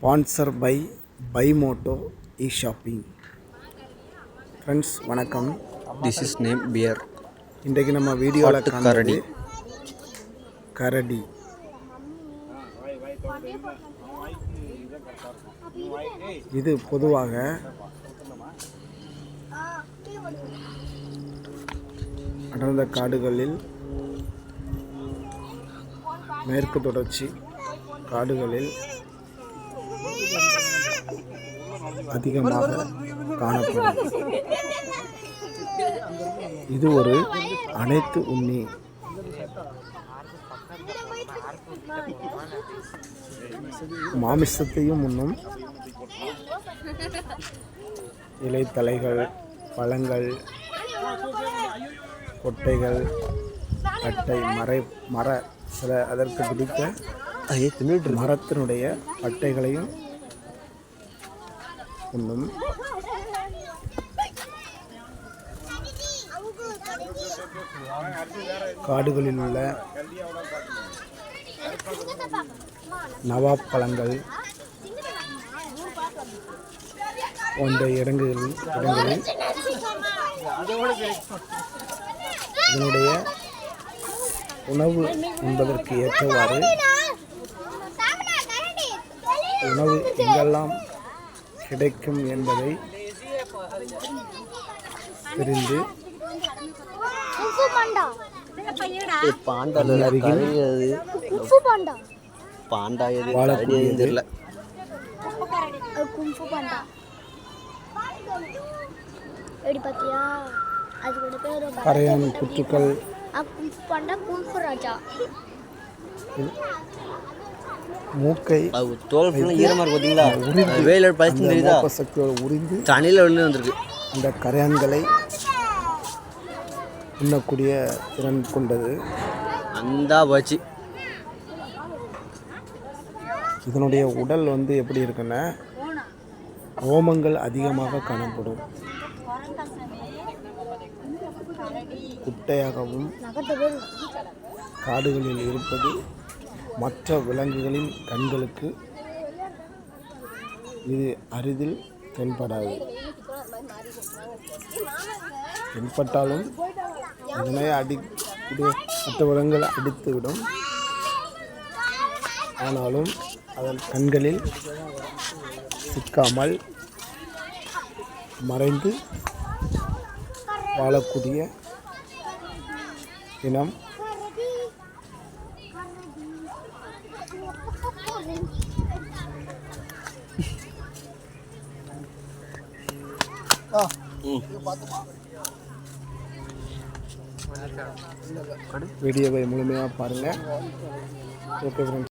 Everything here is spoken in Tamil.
Sponsor by by Moto E shopping friends வணக்கம். திஸ் இஸ் நேம் பியர் இன்றைக்கு நம்ம வீடியோவில் கரடி. கரடி. இது பொதுவாக அடர்ந்த காடுகளில் மேற்கு தொடர்ச்சி காடுகளில் அதிகமாக காணப்படும். இது ஒரு அனைத்து உண்ணி. மாமிசத்தையும் உண்ணும். இலைத்தலைகள் பழங்கள் கொட்டைகள் பட்டை மறை மர சில அதற்கு பிடித்த மரத்தினுடைய பட்டைகளையும் என்னும் காடுகளில் உள்ள நவாப் பழங்கள் போன்ற இடங்களில் இடங்களில் இதனுடைய உணவு உண்பதற்கு ஏற்றவாறு உணவு எங்கெல்லாம் கிடைக்கும் என்பதை தெரிந்து பாண்டா பாண்டா பாண்டா எது தெரியல. பாண்டா எப்படி பார்த்தியா அதோட பேர் பாண்டா குங்ஃபு ராஜா. மூக்கை அது தோல் ஃபுல்லாக ஈரமாக இருக்கு பார்த்தீங்களா அது வெயில பழிச்சு தெரியுதா? சக்தியோடு உறிந்து தண்ணியில் விழுந்து வந்திருக்கு. அந்த கரையான்களை உண்ணக்கூடிய திறன் கொண்டது. அந்த போச்சு இதனுடைய உடல் வந்து எப்படி இருக்குன்னா ரோமங்கள் அதிகமாக காணப்படும். குட்டையாகவும் காடுகளில் இருப்பது மற்ற விலங்குகளின் கண்களுக்கு இது அரிதில் தென்படாது. தென்பட்டாலும் இதனை அடி மற்ற விலங்குகள் அடித்துவிடும். ஆனாலும் அதன் கண்களில் சிக்காமல் மறைந்து வாழக்கூடிய இனம் வீடியோவை முழுமையாக பாருங்கள் ஓகே ஃப்ரெண்ட்ஸ்